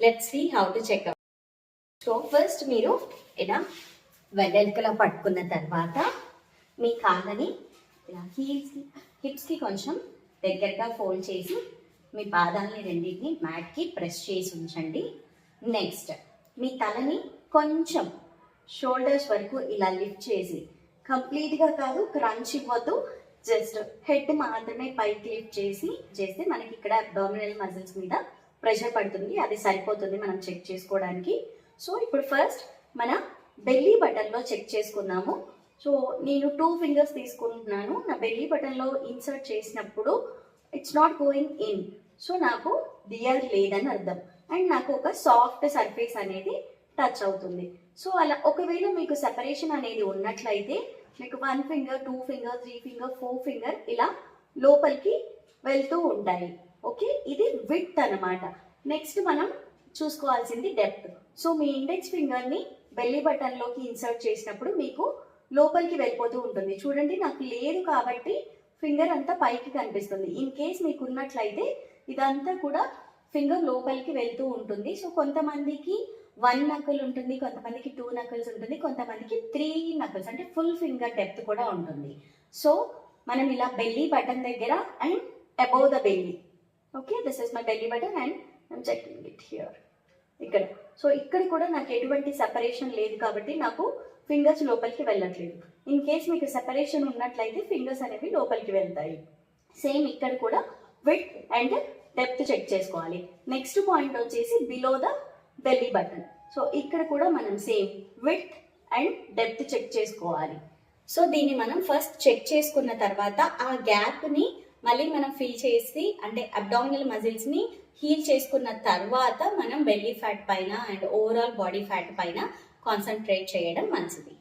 Let's see how to checkup so first మీరు ఇలా వెడల్కలా పట్టుకున్న తర్వాత మీ కాళ్ళని ఇలా హీల్స్కి హిప్స్కి కొంచెం దగ్గరగా ఫోల్డ్ చేసి మీ పాదాలని రెండింటిని మ్యాట్కి ప్రెస్ చేసి ఉంచండి. నెక్స్ట్ మీ తలని కొంచెం షోల్డర్స్ వరకు ఇలా లిఫ్ట్ చేసి కంప్లీట్గా కాదు క్రంచ్ ఇవ్వద్దు. జస్ట్ హెడ్ మాత్రమే పైకి లిఫ్ట్ చేసి చేస్తే మనకి ఇక్కడ అబ్డామినల్ మజిల్స్ మీద ప్రెషర్ పడుతుంది అది సరిపోతుంది మనం చెక్ చేసుకోవడానికి. సో ఇప్పుడు ఫస్ట్ మన బెల్లీ బటన్లో చెక్ చేసుకుందాము. సో నేను టూ ఫింగర్స్ తీసుకుంటున్నాను. నా బెల్లీ బటన్లో ఇన్సర్ట్ చేసినప్పుడు it's not going in so నాకు డియర్ లేదని అర్థం. అండ్ నాకు ఒక సాఫ్ట్ సర్ఫేస్ అనేది టచ్ అవుతుంది. సో అలా ఒకవేళ మీకు సెపరేషన్ అనేది ఉన్నట్లయితే మీకు one finger two finger three finger four finger ఇలా లోపలికి వెళ్తూ ఉంటాయి. ఓకే? ఇది విత్ అన్నమాట. నెక్స్ట్ మనం చూసుకోవాల్సింది డెప్త్ సో మీ ఇండెక్స్ ఫింగర్ని బెల్లీ బటన్లోకి ఇన్సర్ట్ చేసినప్పుడు మీకు లోపలికి వెళ్ళిపోతూ ఉంటుంది. చూడండి నాకు లేదు కాబట్టి ఫింగర్ అంతా పైకి కనిపిస్తుంది. ఇన్ కేస్ మీకు ఉన్నట్లయితే ఇదంతా కూడా ఫింగర్ లోపలికి వెళ్తూ ఉంటుంది. సో కొంతమందికి వన్ నకల్ ఉంటుంది కొంతమందికి టూ నకల్స్ ఉంటుంది కొంతమందికి త్రీ నకల్స్ అంటే ఫుల్ ఫింగర్ డెప్త్ కూడా ఉంటుంది. సో మనం ఇలా బెల్లీ బటన్ దగ్గర and above the belly okay this is my belly button and I'm checking it here ఇక్కడ. సో ఇక్కడ కూడా నాకు ఎటువంటి సెపరేషన్ లేదు కాబట్టి నాకు ఫింగర్స్ లోపలికి వెళ్ళట్లేదు. ఇన్ కేస్ మీకు సెపరేషన్ ఉన్నట్లయితే ఫింగర్స్ అనేవి లోపలికి వెళ్తాయి. సేమ్ ఇక్కడ కూడా విత్ అండ్ డెప్త్ చెక్ చేసుకోవాలి. నెక్స్ట్ పాయింట్ వచ్చేసి below the belly button so ఇక్కడ కూడా మనం same with and depth check చేసుకోవాలి. సో దీన్ని మనం ఫస్ట్ చెక్ చేసుకున్న తర్వాత ఆ గ్యాప్ని మళ్ళీ మనం ఫిల్ చేసి అంటే అబ్డామినల్ మజిల్స్ని హీల్ చేసుకున్న తర్వాత మనం బెల్లీ ఫ్యాట్ పైన అండ్ ఓవరాల్ బాడీ ఫ్యాట్ పైన కాన్సన్ట్రేట్ చేయడం మంచిది.